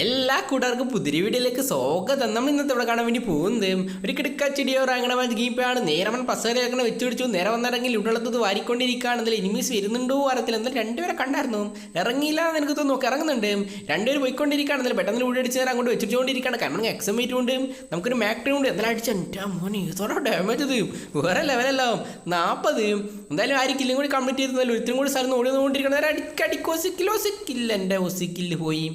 എല്ലാ കൂട്ടുകാർക്കും പുതിരി വീഡിയോയിലേക്ക് സ്വാഗതം. നമ്മൾ ഇന്നത്തെ ഇവിടെ കാണാൻ വേണ്ടി പോകുന്നത് ഒരു കിടക്കച്ചെടിയോ അങ്ങനെ ഗീപ്പാണ്. നേരെ അവൻ പസേരങ്ങനെ വെച്ച് പിടിച്ചു. നേരെ വന്നിറങ്ങി ഉടളത്തത് വാരിക്കൊണ്ടിരിക്കുകയാണെന്നില്ല ഇനിമീസ് വരുന്നുണ്ടോ അറിയത്തില്ല. എന്നാൽ രണ്ടുപേരെ കണ്ടായിരുന്നു. ഇറങ്ങിയില്ല എന്ന് എനിക്ക് തോന്നുന്നു. ഇറങ്ങുന്നുണ്ട്. രണ്ടുപേർ പോയിക്കൊണ്ടിരിക്കുകയാണെന്നില്ല പെട്ടെന്ന് ഉടി അടിച്ച് നേരം അങ്ങോട്ട് വെച്ചിട്ടുകൊണ്ടിരിക്കുകയാണ് കാരണം എക്സമേറ്റ് ഉണ്ട്. നമുക്കൊരു മാക്ടറി ഉണ്ട്. എന്നാലും അടിച്ച എന്റെ മോനെ ഇതോടെ ഡാമേജ് ഇത്? വേറെ ലെവലല്ലോ നാൽപ്പത് എന്തായാലും ആര് കൂടി കംപ്ലീറ്റ് ചെയ്തല്ലോ ഇത്രയും കൂടി സ്ഥലം ഓടി നോണ്ടിരിക്കണം നേരെ ഒസിക്കില്ല ഒസിക്കില്ല എന്റെ ഒസിക്കില്ല് പോയി.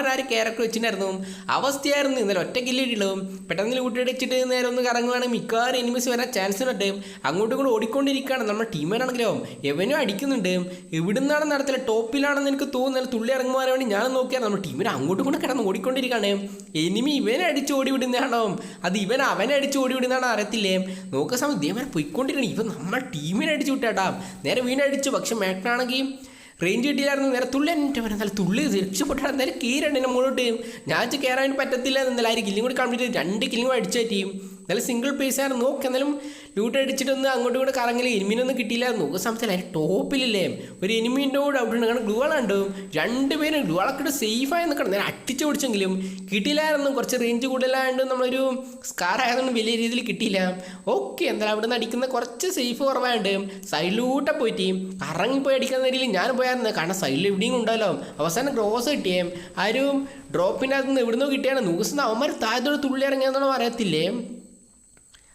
കാലമാടൻ ആര് ക്യാരക്ടർ വെച്ചിട്ടുണ്ടായിരുന്നു. അവസ്ഥയായിരുന്നു. ഇന്നലെ ഒറ്റ കില്ലിട്ടുള്ളതും പെട്ടെന്ന് കൂട്ടിയടിച്ചിട്ട് നേരെ ഒന്ന് കറങ്ങുകയാണെങ്കിൽ മിക്കവാറും എനിമീസ് വരാൻ ചാൻസ് ഉണ്ട്. അങ്ങോട്ടും കൂടെ ഓടിക്കൊണ്ടിരിക്കുകയാണ് നമ്മുടെ ടീമിനാണെങ്കിലും എവനും അടിക്കുന്നുണ്ട്. എവിടുന്നാണ് നടത്തില്ല ടോപ്പിലാണെന്ന് എനിക്ക് തോന്നുന്നത് തുള്ളി ഇറങ്ങുവാൻ വേണ്ടി ഞാൻ നോക്കിയാണ്. നമ്മുടെ ടീമിന് അങ്ങോട്ടും കൂടെ കിടന്ന് ഓടിക്കൊണ്ടിരിക്കുകയാണ്. എനിമി ഇവനെ അടിച്ച് ഓടി വിടുന്നതാണോ അത് ഇവൻ അവനെ അടിച്ച് ഓടി വിടുന്നതാണോ അറിയത്തില്ലേ? നോക്കുന്ന സമയം. ഇതേമാരെ പോയിക്കൊണ്ടിരിക്കണം ഇവൻ നമ്മൾ ടീമിനെ അടിച്ചു വിട്ടാട്ടാ. നേരെ വീണടിച്ചു. പക്ഷെ മാക്ടറാണെങ്കിൽ റേഞ്ച് കിട്ടിയില്ലായിരുന്നു. നേരെ തുള്ളി എന്റെ നല്ല തുള്ളി രക്ഷപ്പെട്ടാൽ എന്തായാലും കീരണ്ട് എന്നെ മുന്നോട്ട് ഞാൻ കയറാൻ പറ്റത്തില്ല എന്നാലും ആര് കില്ലും കൂടി കംപ്ലീറ്റ് രണ്ട് കില്ലും അടിച്ചു ടീം നല്ല സിംഗിൾ പേസ് ആണ്. നോക്ക് എന്നാലും ലൂട്ട് അടിച്ചിട്ടൊന്ന് അങ്ങോട്ടും കൂടെ കറങ്ങില്ല എനിമിനൊന്നും കിട്ടിയില്ല നോക്ക് സംസാരം അതിന് ടോപ്പിലില്ലേ? ഒരു എനിമീന്റെ കൂടെ ഔട്ട് ഉണ്ട്. കാരണം ഗ്ലൂവാളുണ്ട് രണ്ടുപേരും ഗ്ലൂവാളൊക്കെ സേഫായി നിൽക്കണം. ഞാൻ അട്ടിച്ച് പിടിച്ചെങ്കിലും കിട്ടിയില്ലായിരുന്നു. കുറച്ച് റേഞ്ച് കൂടുതലായതുകൊണ്ട് നമ്മളൊരു സ്കാർ ആയതുകൊണ്ട് വലിയ രീതിയിൽ കിട്ടിയില്ല. ഓക്കെ എന്തായാലും അവിടെ നിന്ന് അടിക്കുന്ന കുറച്ച് സേഫ് കുറവായുണ്ട് സൈഡിലൂട്ടെ പോയിട്ട് ഇറങ്ങിപ്പോയി അടിക്കുന്ന രീതിയിൽ ഞാൻ പോയായിരുന്നു. കാരണം സൈഡിൽ എവിടെയും ഉണ്ടല്ലോ. അവസാനം ക്രോസ് കിട്ടിയേ. ആരും ഡ്രോപ്പിനകത്ത് നിന്ന് എവിടുന്നോ കിട്ടിയാണ്. നൂസ് അവന്മാർ താഴത്തോട് തുള്ളി ഇറങ്ങിയെന്നാണോ അറിയത്തില്ലേ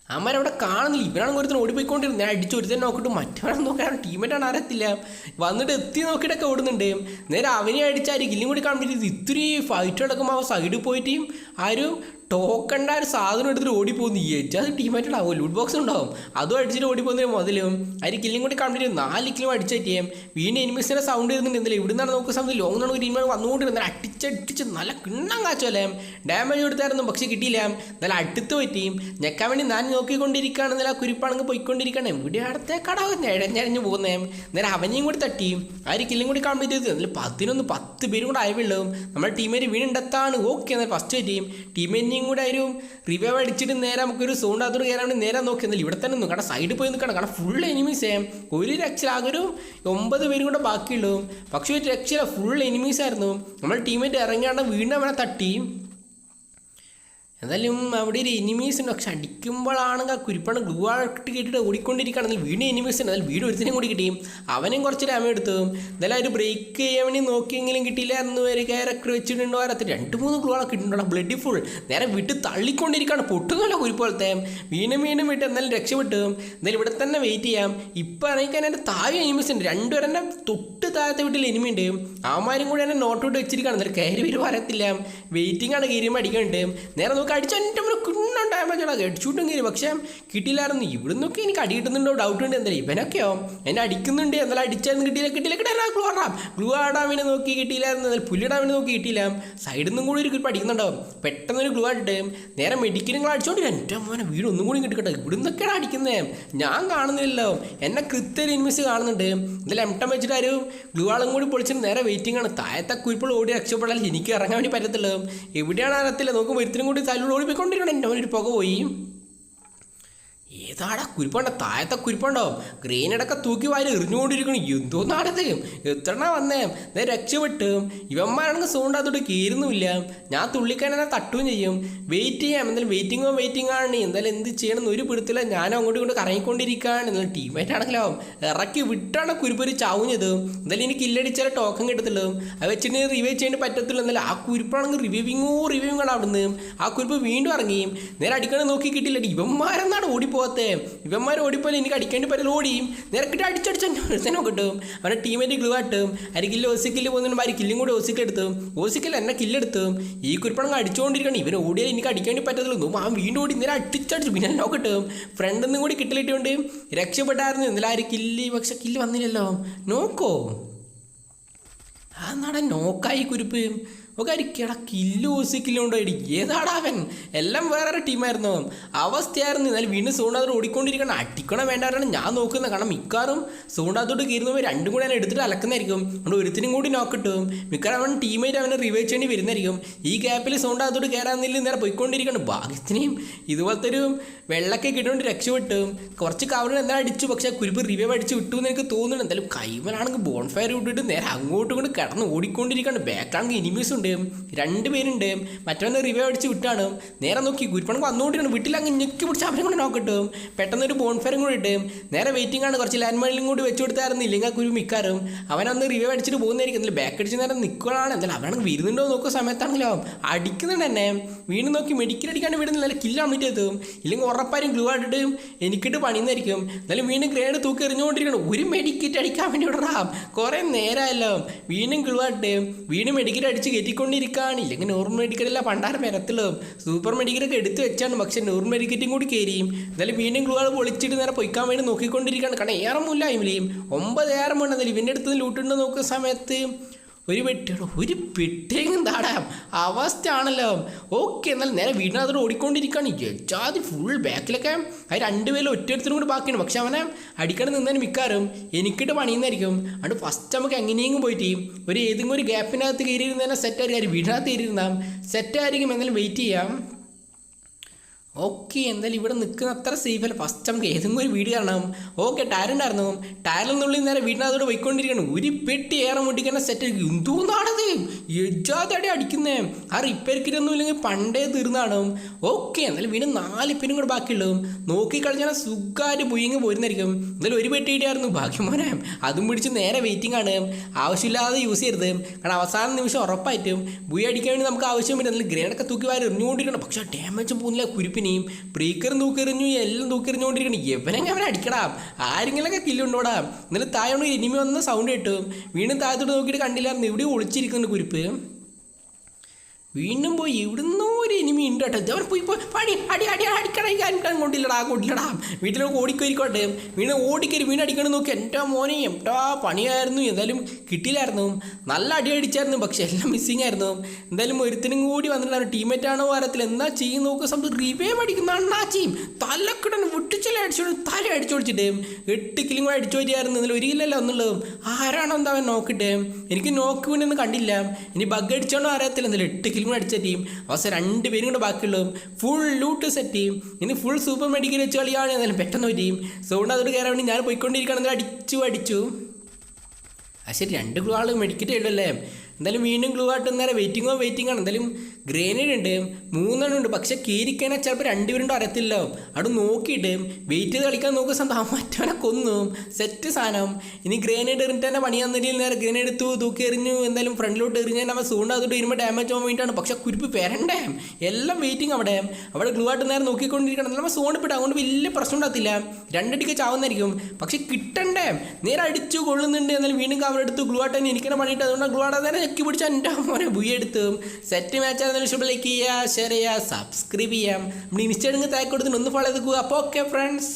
അമ്മരവിടെ കാണുന്നില്ല. ഇവരാണെങ്കിൽ ഒരുത്തൻ ഓടിപ്പോയിക്കൊണ്ടിരുന്നു. ഞാൻ അടിച്ചു ഒരുത്തന്നെ നോക്കിയിട്ട് മറ്റവരെ നോക്കാൻ ടീമേറ്റാണ് അറിയത്തില്ല വന്നിട്ട് എത്തി നോക്കിയിട്ടൊക്കെ ഓടുന്നുണ്ട്. നേരെ അവനെ അടിച്ചാൽ ഗില്ലും കൂടി കംപ്ലീറ്റ് ഇത്തിരി ഫൈറ്റ് നടക്കുമ്പോൾ അവൻ സൈഡിൽ പോയിട്ട് ആരും ടോക്കണ്ട ഒരു സാധനം എടുത്തിട്ട് ഓടിപ്പോകുന്നു. അത് ടീമായിട്ട് ആവും ലൂട്ട് ബോക്സ് ഉണ്ടാവും. അതും അടിച്ചിട്ട് ഓടിപ്പോകുന്നതിന് മുതലും അതിന് കില്ലും കൂടി കംപ്ലീറ്റ് നാല് കിലും അടിച്ചേറ്റിയും വീണ്ടും എനിമിസിനെ സൗണ്ട് ചെയ്യുന്നുണ്ട്. എന്തായാലും ഇവിടെ നിന്നാണ് നോക്കുന്ന സമയത്ത് ലോങ് നടക്കുന്ന ടീം വന്നുകൊണ്ടിരുന്നത്. അടിച്ചടിച്ച് നല്ല കിണ്ണം കാച്ചോലേം ഡാമേജ് കൊടുത്തായിരുന്നു പക്ഷേ കിട്ടിയില്ല. നല്ല അടുത്ത് പറ്റിയും ഞെക്കാൻ വേണ്ടി ഞാൻ നോക്കിക്കൊണ്ടിരിക്കുകയാണ്. നല്ല കുരിപ്പാണെങ്കിൽ പോയിക്കൊണ്ടിരിക്കണം ഇവിടെ അടുത്ത കടാവ് ഞഴഞ്ഞഴഞ്ഞ് പോകുന്നേ. നേരെ അവനെയും കൂടി തട്ടി. ആര് കില്ലും കൂടി കംപ്ലീറ്റ് ചെയ്തു. എന്നാലും പത്തിനൊന്ന് പത്ത് പേരും കൂടെ ആയവുള്ളൂ നമ്മുടെ ടീമേറ്റ് വീണ്ടുണ്ടെത്താണ് ഓക്കെ എന്നാൽ ഫസ്റ്റ് ടീം ടീമേറ്റിനെയും കൂടെ ഒരു റിവൈവ് അടിച്ചിട്ട് നേരെ നമുക്കൊരു കയറാൻ വേണ്ടി നേരെ നോക്കി. എന്നാൽ ഇവിടെ തന്നെ നിന്നു കാരണം സൈഡിൽ പോയി നിൽക്കണം. കാരണം ഫുൾ എനിമീസേ ഒരു രക്ഷ ആകെ ഒമ്പത് പേരും കൂടെ ബാക്കിയുള്ളൂ പക്ഷേ ഒരു രക്ഷയില്ല. ഫുൾ എനിമീസ് ആയിരുന്നു. നമ്മൾ ടീമേറ്റ് ഇറങ്ങിയാണ്ട് വീണ്ടും അവനെ തട്ടി. എന്തായാലും അവിടെ ഒരു എനിമീസ് ഉണ്ട്. പക്ഷെ അടിക്കുമ്പോഴാണെങ്കിൽ ആ കുരിപ്പാണ് ഗ്ലൂ ആയിട്ട് കേട്ടിട്ട് ഓടിക്കൊണ്ടിരിക്കുകയാണെങ്കിൽ വീണ്ടും എനിമീസ് ഉണ്ട്. എന്നാൽ വീട് ഒരുത്തിനും കൂടി കിട്ടിയും അവനും കുറച്ച് രാമ എടുത്തു. എന്തായാലും ഒരു ബ്രേക്ക് ചെയ്യാൻ വേണ്ടി നോക്കിയെങ്കിലും എന്ന് വരെ ക്യാരക്ടർ വെച്ചിട്ടുണ്ടോ? അറിയത്തില്ല രണ്ട് മൂന്ന് ഗ്ലൂ ആളൊക്കെ ഇട്ടുണ്ടോ ബ്ലഡ് ഫുൾ നേരെ വിട്ട് തള്ളിക്കൊണ്ടിരിക്കുകയാണ്. പൊട്ടുന്നല്ലോ കുരിപ്പോലത്തെ വീണ്ടും വീണ്ടും വിട്ട് എന്നാലും രക്ഷപ്പെട്ടു. എന്തായാലും ഇവിടെ തന്നെ വെയിറ്റ് ചെയ്യാം. ഇപ്പം ഇറങ്ങിക്കാൻ എന്റെ താഴെ എനിമീസ് ഉണ്ട്. രണ്ടുപേരും എന്റെ തൊട്ട് താഴത്തെ വീട്ടിൽ എനിമി ഉണ്ട്. അവന്മാരും കൂടി എന്നെ നോട്ട് ഔട്ട് വെച്ചിരിക്കുകയാണ്. എന്നാലും കയറി വരുമ്പോൾ അറിയത്തില്ല. വെയിറ്റിംഗ് ആണ്. കയറിയുമ്പോൾ അടിക്കുന്നുണ്ട് നേരെ നോക്കി അടിച്ച ഒരു കുണ്ണൻ ഡാമേജ് ആണ് ഹെഡ്ഷൂട്ടും കയറി പക്ഷേ കിട്ടിയില്ലായിരുന്നു. ഇവിടുന്നൊക്കെ എനിക്ക് അടി കിട്ടുന്നുണ്ടോ ഡൗട്ട് ഉണ്ട് എന്തായാലും. ഇവനൊക്കെയോ? എന്നെ അടിക്കുന്നുണ്ട്. എന്നാലും അടിച്ചായിരുന്നു കിട്ടിയില്ല കിട്ടിയില്ല. കിട്ടാൻ ഗ്ലൂ ആടാം. ഗ്ലൂ വേണ്ടി നോക്കി കിട്ടിയില്ലായിരുന്നു. എന്നാൽ പുല്ലിടാൻ വേണ്ടി നോക്കി കിട്ടിയില്ല. സൈഡിൽ നിന്നും കൂടി ഒരു ഗ്രിപ്പ് അടിക്കുന്നുണ്ടാവും പെട്ടെന്ന് ഒരു ഗ്ലൂ ആയിട്ട് നേരെ മെഡിക്കലുകൾ അടിച്ചോണ്ട് എന്റെ മോനെ വീട് ഒന്നും കൂടി കിട്ടിക്കട്ടെ. ഇവിടുന്നൊക്കെയാണ് അടിക്കുന്നത് ഞാൻ കാണുന്നില്ലല്ലോ. എന്നെ കൃത്യ ഇൻമിസ് കാണുന്നുണ്ട്. ഇതിൽ എംട്ടം വെച്ചിട്ട് ആരും ഗ്ലൂ ആളും കൂടി പൊളിച്ചിട്ട് നേരെ വെയിറ്റിംഗ് ആണ്. താഴത്തെ കുരിപ്പോൾ ഓടി രക്ഷപ്പെടാൻ എനിക്ക് ഇറങ്ങാൻ വേണ്ടി പറ്റത്തുള്ളൂ എവിടെയാണ് അറിയത്തില്ല നോക്കുമ്പോൾ ഒരുത്തിനും കൂടി തലൂടെ ഓടിപ്പോയിക്കൊണ്ടിരിക്കണം. എന്റെ ഒരു പുക പോയി. ഏതാടാ കുരിപ്പുണ്ടോ? താഴത്തെ കുരിപ്പുണ്ടോ? ഗ്രീനടക്കം തൂക്കി വാരി എറിഞ്ഞുകൊണ്ടിരിക്കണം എന്തോ നാടത് എത്രണ്ണ വന്നേ? നേ രക്ഷപ്പെട്ട്. ഇവന്മാരാണെങ്കിൽ സൗണ്ട് അതോട്ട് കീറുന്നുമില്ല. ഞാൻ തുള്ളിക്കാനെ തട്ടുകയും ചെയ്യും. വെയിറ്റ് ചെയ്യാം. എന്തായാലും വെയിറ്റിങ്ങോ വെയിറ്റിംഗ് ആണ്. എന്തായാലും എന്ത് ചെയ്യണമെന്ന് ഒരു പിടുത്തില്ല ഞാനും അങ്ങോട്ടും ഇങ്ങോട്ട് കറങ്ങിക്കൊണ്ടിരിക്കുകയാണ്. എന്നാലും ടീമേറ്റ് ആണെങ്കിലോ ഇറക്കി വിട്ടാണ് കുരിപ്പൊരു ചാവുന്നത്. എന്തായാലും എനിക്ക് കില്ലടിച്ചാലേ ടോക്കൺ കിട്ടത്തുള്ളൂ. അത് വെച്ചിട്ട് റിവൈവ് ചെയ്യാൻ പറ്റത്തില്ല എന്നാലും ആ കുരിപ്പാണെങ്കിൽ റിവ്യൂവിങ്ങോ റിവ്യൂവിങ്ങാണ് അവിടുന്ന്. ആ കുരിപ്പ് വീണ്ടും ഇറങ്ങി. നേരെ അടിക്കണം നോക്കി കിട്ടില്ല ഇവന്മാരെന്നാണ് ഓടിപ്പോകാത്തെ ഇവന്മാർ ഓടിപ്പോലെ എനിക്ക് അടിക്കേണ്ടി പറ്റില്ല ഓടിയും. നിരക്കിട്ട് അടിച്ചടിച്ചോ കിട്ടും. അവരുടെ ടീമേറ്റ് ഗ്ലൂ ആട്ടും അരി കില്ല് ഓസിക്കില്ല് പോകുന്നുണ്ട് അരി കില്ലും കൂടി ഓസിക്കൽ എടുത്തു. ഓസിക്കില്ല എന്നെ കില്ലെടുത്തു ഈ കുരിപ്പണങ്ങ് അടിച്ചുകൊണ്ടിരിക്കണം ഇവൻ ഓടിയാൽ എനിക്ക് അടിക്കേണ്ടി പറ്റത്തുള്ളൂ. ആ വീണ്ടും ഓടി നേരെ അടിച്ചടിച്ചു പിന്നെ എന്നോ കിട്ടും. ഫ്രണ്ടിൽ കൂടി കിട്ടലിട്ടുകൊണ്ട് രക്ഷപ്പെട്ടായിരുന്നു. എന്നാലും ആര് കില്ല് പക്ഷെ കില്ല് വന്നില്ലല്ലോ. നോക്കോ. ആ നാടൻ നോക്കായി കുരിപ്പ്. ഒക്കെ അരിക്കടാ കില്ല് ഓസിക്കില്ലുണ്ടോ ഇടി ഏതാടാ അവൻ? എല്ലാം വേറൊരു ടീമായിരുന്നു. അവസ്ഥയായിരുന്നു. എന്നാലും വീണ്ടും സൂണാദൂർ ഓടിക്കൊണ്ടിരിക്കണം അടിക്കണം വേണ്ടവരാണ് ഞാൻ നോക്കുന്നത്. കാരണം മിക്കാറും സൂണാദൂട്ട് കീറുന്നവർ രണ്ടും കൂടെ ഞാൻ എടുത്തിട്ട് അലക്കുന്നതായിരിക്കും. അതുകൊണ്ട് ഒരുത്തിനും കൂടി നോക്കിട്ടും മിക്കവാറും അവൻ ടീമേറ്റ് അവനെ റിവൈവ് ചെയ്യേണ്ടി വരുന്നതായിരിക്കും. ഈ ഗ്യാപ്പിൽ സോണ്ടാത്തോട്ട് കയറാന്നില്ല നേരെ പോയിക്കൊണ്ടിരിക്കണം. ഭാഗ്യത്തിനെയും ഇതുപോലത്തെ ഒരു വെള്ളക്കെ കിട്ടുകൊണ്ട് രക്ഷപ്പെട്ടു. കുറച്ച് കവറിന് എന്താ അടിച്ചു. പക്ഷേ കുരുപ്പ് റിവൈവ് അടിച്ച് വിട്ടു എന്ന് എനിക്ക് തോന്നുന്നുണ്ട്. എന്തായാലും കൈമനാണെങ്കിൽ ബോൺഫയർ വിട്ടിട്ട് നേരെ അങ്ങോട്ടും ഇങ്ങോട്ട് കിടന്ന് ഓടിക്കൊണ്ടിരിക്കുകയാണ് ബാക്കിലാണെങ്കിൽ ഇനിമീസ് ഉണ്ട്. അടിച്ചിട്ടുണ്ട് രണ്ട് പേരുണ്ട് മറ്റവനെ റിവ്യൂ അടിച്ച് വിട്ടാണ്. നേരെ നോക്കി ഗുരുപ്പണക്ക് വന്നുകൊണ്ടിരുന്നു വീട്ടിൽ അങ്ങ് ഞെക്കി പിടിച്ച് അവരെ കൂടെ നോക്കട്ടും പെട്ടെന്ന് ഒരു ബോൺഫയറും കൂടി ഇട്ട്. നേരെ വെയിറ്റിംഗ് ആണ്. കുറച്ച് ലാൻഡ് മൈനിലും കൂടി വെച്ച് കൊടുത്തായിരുന്നു. ഇല്ലെങ്കിൽ ഗുരു മിക്കാറും. അവനന്ന് റിവ്യൂ അടിച്ചിട്ട് പോകുന്നതായിരിക്കും. എന്നാൽ ബാക്ക് അടിച്ച് നേരം നിൽക്കുകയാണ് എന്തായാലും അവനാണെങ്കിൽ വരുന്നുണ്ടോ നോക്കുന്ന സമയത്താണെങ്കിലോ അടിക്കുന്നുണ്ട് എന്നെ. വീണ്ടും നോക്കി മെഡിക്കൽ അടിക്കാണ്ട് വീടുന്നില്ല. നല്ല കില്ലാണ് വേണ്ടി എത്തും. ഇല്ലെങ്കിൽ ഉറപ്പായും ഗ്ലൂ ആയിട്ട് എനിക്കിട്ട് പണിയുന്നതായിരിക്കും. എന്നാലും വീണ്ടും ഗ്രേഡ് തൂക്കി എറിഞ്ഞുകൊണ്ടിരിക്കണം ഒരു മെഡിക്കറ്റ് അടിക്കാൻ വേണ്ടി വിടറാം. കുറേ നേരമല്ലോ വീണ്ടും ഗ്ലൂ ആയിട്ട് വീണ്ടും മെഡിക്കറ്റ് അടിച്ച് കയറ്റിക്കൊണ്ടിരിക്കുകയാണ് ഇല്ലെങ്കിൽ നോർമൽ മെഡിക്കലല്ല പണ്ടാരം വരത്തുള്ളൂ സൂപ്പർ മെഡിക്കലൊക്കെ എടുത്തു വെച്ചാണ്. പക്ഷെ നോർമൽ മെഡിക്കറ്റും കൂടി കയറിയും എന്തായാലും വീണ്ടും ഗ്ലൂ ആൾ പൊളിച്ചിട്ട് നേരെ പൊയ്ക്കാൻ വേണ്ടി നോക്കിക്കൊണ്ടിരിക്കുകയാണ്. കാരണം ഏറെ ഇമിലിയും ഒമ്പത് ഏറെ വേണം എന്തായാലും ഇവന്റെ അടുത്ത് ലൂട്ടുണ്ടെന്ന് നോക്കുന്ന സമയത്ത് ഒരു പെട്ടിയാണ് ഒരു പെട്ടിയെങ്കിലും താടാം. അവസ്ഥ ആണല്ലോ ഓക്കെ എന്നാൽ നേരെ വീടിനകത്തോട് ഓടിക്കൊണ്ടിരിക്കുകയാണ് ജാതി ഫുൾ ബാക്കിലൊക്കെ അത് രണ്ടുപേരും ഒറ്റയൊരുത്തരും കൂടി ബാക്കിയാണ് പക്ഷെ അവനെ അടിക്കണം നിന്നതിന് മിക്കാറും എനിക്കിട്ട് പണിയുന്നതായിരിക്കും. അതുകൊണ്ട് ഫസ്റ്റ് നമുക്ക് എങ്ങനെയെങ്കിലും പോയിട്ട് ഒരു ഏതെങ്കിലും ഒരു ഗ്യാപ്പിനകത്ത് കയറിയിരുന്നതിനെ സെറ്റായിരിക്കും വീടിനകത്ത് കയറിയിരുന്നാൽ സെറ്റായിരിക്കും എന്നാലും വെയിറ്റ് ചെയ്യാം. ഓക്കെ എന്തായാലും ഇവിടെ നിൽക്കുന്ന അത്ര സേഫ് അല്ല. ഫസ്റ്റ് നമുക്ക് ഏതെങ്കിലും ഒരു വീട് കാണണം. ഓക്കെ ടയറിൽ നിന്നുള്ളിൽ നേരെ വീടിനകത്തോട് പോയിക്കൊണ്ടിരിക്കണം ഒരു പെട്ടി ഏറെ മുട്ടിക്കുന്ന സെറ്റ് എന്തോന്നാണത്? എജാതടി അടിക്കുന്നേ. ആ റിപ്പയർ കിറ്റൊന്നും ഇല്ലെങ്കിൽ പണ്ടേ തീർന്നാണ്. ഓക്കെ എന്നാലും വീണ്ടും നാല് പേരും കൂടെ ബാക്കിയുള്ളൂ. നോക്കിക്കളിഞ്ഞാൽ സുഖമായിട്ട് പുയ്യങ്ങ് പോരുന്നായിരിക്കും എന്തായാലും ഒരു പെട്ടി ഇടിയായിരുന്നു ഭാഗ്യമോനെ അതും പിടിച്ച് നേരെ വെയിറ്റിംഗ് ആണ്. ആവശ്യമില്ലാതെ യൂസ് ചെയ്യരുത്. കാരണം അവസാന നിമിഷം ഉറപ്പായിട്ടും ബുയി അടിക്കാൻ വേണ്ടി നമുക്ക് ആവശ്യം വരും. എന്നാലും ഗ്രേഡൊക്കെ തൂക്കി വാരി എറിഞ്ഞുകൊണ്ടിരിക്കണം. പക്ഷേ ഡാമേജ് പോകുന്നില്ല കുരിപ്പിനെയും പ്രീക്കറും തൂക്കെറിഞ്ഞു എല്ലാം തൂക്കെറിഞ്ഞുകൊണ്ടിരിക്കണം. എവനെങ്കിൽ അവനെ അടിക്കടാം. ആരെങ്കിലൊക്കെ കില്ലുണ്ടോടാ എന്നാലും താഴെ ഇനിമി വന്ന സൗണ്ട് കിട്ടും. വീണ്ടും താഴത്തോട്ട് നോക്കിയിട്ട് കണ്ടില്ലായിരുന്നു ഇവിടെ ഒളിച്ചിരിക്കുന്നുണ്ട് കുരിപ്പ്. വീണ്ടും പോയി ഇവിടുന്ന് ഒരു എനിമി ഉണ്ട് കേട്ടോ അവർ പോയി പോയി പണി അടി അടി അടിക്കണ കൊണ്ടില്ലടാ കൊണ്ടില്ലടാ വീട്ടിലേക്ക് ഓടിക്കോരിക്കോട്ടെ വീണ്ടും ഓടിക്കരി വീണ് അടിക്കണം നോക്കി എന്റെ മോനെ എട്ടാ പണിയായിരുന്നു എന്തായാലും കിട്ടിയില്ലായിരുന്നു നല്ല അടി അടിച്ചായിരുന്നു പക്ഷെ എല്ലാം മിസ്സിങ് ആയിരുന്നു എന്തായാലും ഒരുത്തിനും കൂടി വന്നിട്ടാണ് ടീമേറ്റ് ആണോ വാരത്തിൽ എന്താ ചെയ്യും നോക്കുക സംഭവം റിവേ അടിക്കുന്ന അണ്ണാച്ചിയും തലക്കിടൻ വിട്ടിച്ചല്ലേ അടിച്ചോളൂ തല അടിച്ചോളിച്ചിട്ട് എട്ട് കിലും കൂടെ അടിച്ചു വരികയായിരുന്നു എന്നാലും ഒരു കിലല്ല ഒന്നുള്ളതും. ആരാണോ എന്താ അവൻ നോക്കിട്ട്? എനിക്ക് നോക്ക് വേണ്ടി ഒന്നും കണ്ടില്ല. ഇനി ബഗ് അടിച്ചോണ്ടോ അറിയത്തില്ല. എന്തായാലും എട്ട് കിലും കൂടെ അടിച്ച ടീം അവസാനം രണ്ട് പേരും കൂടെ ബാക്കിയുള്ളതും. ഫുൾ ലൂട്ട് സെറ്റ് ചെയ്യും ഇനി ഫുൾ സൂപ്പർ മെഡിക്കൽ വെച്ച് കളിയാണ്. എന്നാലും പെട്ടെന്ന് പറ്റിയും സൗണ്ട് അതോട് കയറാൻ വേണ്ടി ഞാൻ പോയിക്കൊണ്ടിരിക്കുകയാണെങ്കിൽ അടിച്ചു അടിച്ചു. ആ ശരി രണ്ട് ഗ്ലൂ ആൾ മെഡിക്കറ്റ് ഉള്ളല്ലേ എന്തായാലും വീണ്ടും ഗ്ലൂ ആയിട്ട് നേരെ വെയിറ്റിങ്ങോ വെയിറ്റിംഗ് ആണ്. എന്തായാലും ഗ്രേനേഡ് ഉണ്ട് മൂന്നെണ്ണം ഉണ്ട്. പക്ഷെ കീരിക്കണ ചിലപ്പോൾ രണ്ടുപേരുണ്ടോ അറിയത്തില്ല. അവിടെ നോക്കിയിട്ട് വെയിറ്റ് ചെയ്ത് കളിക്കാൻ നോക്കുന്ന സമയത്ത് മറ്റവനെ കൊന്നു. സെറ്റ് സാധനം. ഇനി ഗ്രേനേഡ് എറിഞ്ഞിട്ട് തന്നെ പണിയാന്നില്ല നേരെ ഗ്രേനേഡ് എടുത്തു തൂക്കി എറിഞ്ഞു. എന്തായാലും ഫ്രണ്ടിലോട്ട് എറിഞ്ഞാൽ അവൻ സൂണ്ട് അതോട്ട് വരുമ്പോൾ ഡാമേജ് ആവാൻ വേണ്ടിയിട്ടാണ്. പക്ഷെ കുരിപ്പ് വരണ്ടേ? എല്ലാം വെയിറ്റിംഗ് അവിടെ. അവിടെ ഗ്ലൂ ആയിട്ട് നേരെ നോക്കിക്കൊണ്ടിരിക്കണം. നമ്മൾ സൂണ്ട് പെട്ട് അതുകൊണ്ട് വലിയ പ്രശ്നം ഉണ്ടാകത്തില്ല. രണ്ടടിക്ക് ചാവുന്നതായിരിക്കും. പക്ഷെ കിട്ടണ്ടേ? നേരെ അടിച്ചു കൊള്ളുന്നുണ്ട്. എന്നാലും വീണ്ടും കവർ എടുത്തു. ഗ്ലൂ ആയിട്ട് തന്നെ എനിക്കിനെ പണിയിട്ട്. അതുകൊണ്ട് ഗ്ലൂ ആയിട്ട് നേരെ ഞെക്കി പിടിച്ച എന്റെ മോനെ ബുയി എടുത്തു. സെറ്റ് മാച്ച് ആയിരുന്നാലും ഇഷ്ടം ലൈക്ക് ചെയ്യുക ഷെയർ ചെയ്യുക. സബ്സ്ക്രൈബ് ചെയ്യാം നമ്മൾ ഇൻസ്റ്റാഗ്രാമിൽ താഴെ കൊടുത്തിട്ട് ഒന്ന് ഫോളോ ചെയ്ത് അപ്പോൾ ഓക്കെ ഫ്രണ്ട്സ്